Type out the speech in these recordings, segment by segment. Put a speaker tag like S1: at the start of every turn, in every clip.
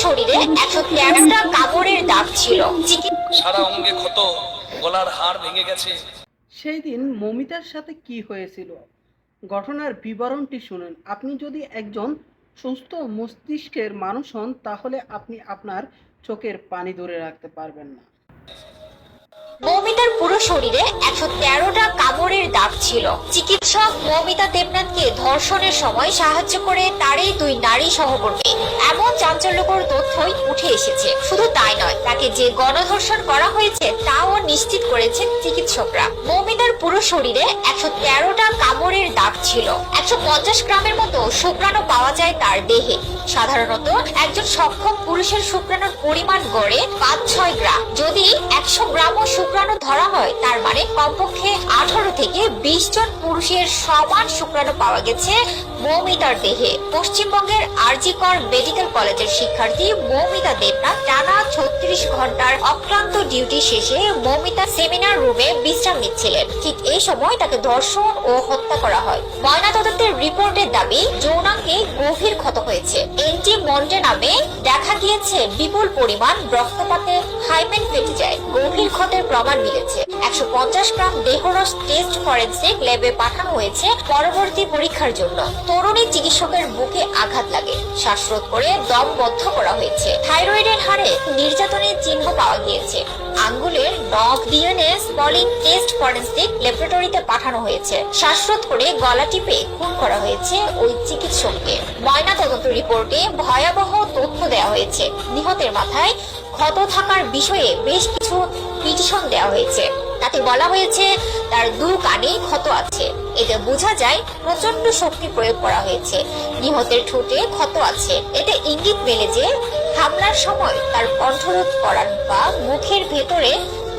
S1: শরীরে একশো তেরোটা কামড়ের দাগ ছিল।
S2: সারা অঙ্গে ক্ষত গলার হাড় ভেঙে গেছে।
S3: সেই দিন মমিতার সাথে কি হয়েছিল? ঘটনার বিবরণটি শুনুন। আপনি যদি একজন সুস্থ মস্তিষ্কের মানুষ হন তাহলে আপনি আপনার চোখের পানি ধরে রাখতে পারবেন না।
S1: মৌমিতার পুরো শরীরে একশো তেরোটা কামড়ের দাগ ছিল। চিকিৎসক মৌমিতা দেবনাথকে ধর্ষণের সময় সাহায্য করে তারই দুই নারী সহকর্মী। এমন চাঞ্চল্যকর তথ্যই উঠে এসেছে। শুধু তাই নয়, তাকে যে গণধর্ষণ করা হয়েছে তাও নিশ্চিত করেছেন চিকিৎসকরা। মৌমিতার পুরো শরীরে একশো তেরোটা কামড়ের দাগ ছিল। একশো পঞ্চাশ গ্রামের মতো শুক্রাণু পাওয়া যায় তার দেহে। সাধারণত একজন সক্ষম পুরুষের শুক্রাণুর পরিমাণ গড়ে পাঁচ ছয় গ্রাম। যদি একশো গ্রামও ধরা হয়, তার মানে কমপক্ষে আঠারো থেকে বিশ জন পুরুষের সমান শুক্রাণু পাওয়া গেছে মৌমিতার দেহে। পশ্চিমবঙ্গের আরজিকর মেডিকেল কলেজের শিক্ষার্থী মৌমিতা দেবনাথ টানা ছত্রিশ ঘণ্টার অক্লান্ত ডিউটি শেষে মৌমিতা সেমিনার রুমে বিশ্রাম নিচ্ছিলেন। ঠিক এই সময় তাকে ধর্ষণ ও হত্যা করা হয়। ময়নাতদন্তের রিপোর্টের দাবি, যৌনাঙ্গে গভীর ক্ষত হয়েছে। এনটি মন্টে নামে দেখা গিয়েছে বিপুল পরিমাণ রক্তপাতে হাইমেন ফেটে যায়। গভীর ক্ষতের প্রমাণ মিলেছে। একশো পঞ্চাশ গ্রাম দেহরস টেস্ট ফরেন্সিক ল্যাবে পাঠানো হয়েছে পরবর্তী পরীক্ষার জন্য। তরুণী চিকিৎসকের বুকে আঘাত লাগে। শ্বাসরোধ করে দম বদ্ধ করা হয়েছে। থাইরয়েডের হারে নির্যাতনের চিহ্ন পাওয়া গিয়েছে। আঙ্গুলের নখ ডিএনএ স্পলিং টেস্ট ফরেন্সিক ল্যাবরেটরিতে পাঠানো হয়েছে। শ্বাসরোধ করে গলা টিপে খুন করা হয়েছে ওই চিকিৎসককে। ময়না তদন্ত রিপোর্টে ভয়াবহ তথ্য দেওয়া হয়েছে। নিহতের মাথায় ক্ষত থাকার বিষয়ে বেশ কিছু পিটিশন দেওয়া হয়েছে। তাতে বলা হয়েছে, তার দু কানেই ক্ষত আছে। এতে বোঝা যায় প্রচণ্ড শক্তি প্রয়োগ করা হয়েছে। নিহতের ঠোঁটে ক্ষত আছে। এতে ইঙ্গিত মেলে যে হামলার সময় তার কণ্ঠরোধ করার বা মুখের ভেতরে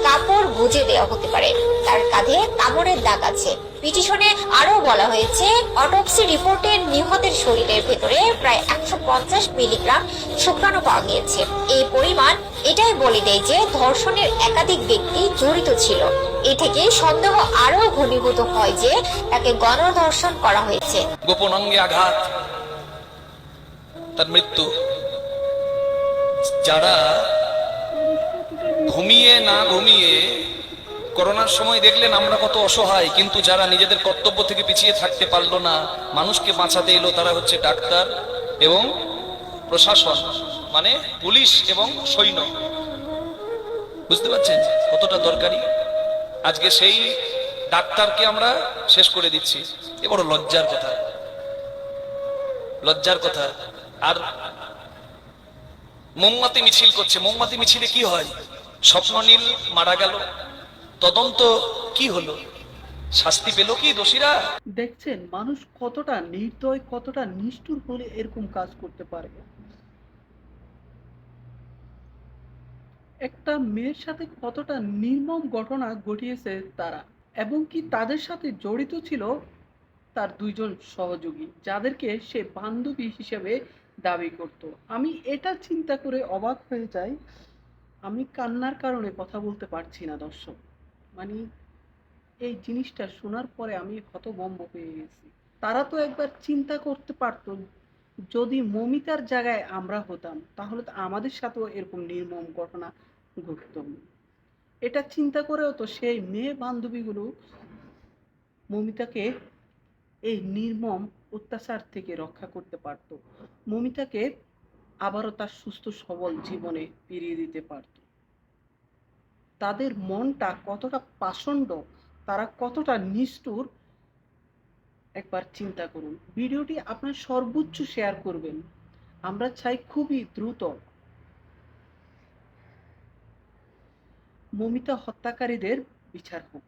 S1: কাপড় গুজে দেওয়া হতে পারে। তার কাঁধে কামড়ের দাগ আছে। পিটিশনে আরও বলা হয়েছে, অটোপসি রিপোর্টে নিহতের শরীরের ভেতরে প্রায় একশো পঞ্চাশ মিলিগ্রাম শুক্রাণু পাওয়া গিয়েছে। এই পরিমাণ এটাই বলে দেয় যে ধর্ষণের একাধিক ব্যক্তি জড়িত ছিল। এ থেকে সন্দেহ আরও ঘনীভূত হয় যে তাকে গণধর্ষণ করা হয়েছে।
S2: গোপন অঙ্গে আঘাত, তার মৃত্যু। যারা ঘুমিয়ে না ঘুমিয়ে করোনার সময় দেখলেন আমরা কত অসহায়, কিন্তু যারা নিজেদের কর্তব্য থেকে পিছিয়ে থাকতে পারল না, মানুষকে বাঁচাতে এলো তারা হচ্ছে ডাক্তার এবং প্রশাসন মানে পুলিশ এবং সৈন্য। বুঝতে পারছেন কতটা দরকারি? আজকে সেই ডাক্তারকে আমরা শেষ করে দিচ্ছি। এ বড় লজ্জার কথা। লজ্জার কথা। আর মোমবাতি মিছিল করছে। মোমবাতি মিছিলে কি হয়? স্বপ্ননীল মারা গেল। তদন্ত কি হলো? শাস্তি পেল কি দোষীরা?
S3: দেখছেন, মানুষ কতটা নির্দয়, কতটা নিষ্ঠুর হলে এরকম কাজ করতে পারে? একটা মেয়ের সাথে কতটা নির্মম ঘটনা ঘটিয়েছে তারা, এবং কি তাদের সাথে জড়িত ছিল তার দুইজন সহযোগী, যাদেরকে সে বান্ধবী হিসেবে দাবি করত। আমি এটা চিন্তা করে অবাক হয়ে যাই। আমি কান্নার কারণে কথা বলতে পারছি না, দর্শক। মানে এই জিনিসটা শোনার পরে আমি হতভম্ব হয়ে গেছি। তারা তো একবার চিন্তা করতে পারতো, যদি মমিতার জায়গায় আমরা হতাম, তাহলে তো আমাদের সাথেও এরকম নির্মম ঘটনা ঘটত। এটা চিন্তা করেও তো সেই মেয়ে বান্ধবীগুলো মমিতাকে এই নির্মম অত্যাচার থেকে রক্ষা করতে পারত। মমিতাকে আবারও তার সুস্থ, সবল জীবনে ফিরিয়ে দিতে পারত। তাদের মনটা কতটা পাষণ্ড, তারা কতটা নিষ্ঠুর, একবার চিন্তা করুন। ভিডিওটি আপনার সর্বোচ্চ শেয়ার করবেন। আমরা চাই খুবই দ্রুত মমিতা হত্যাকারীদের বিচার হোক।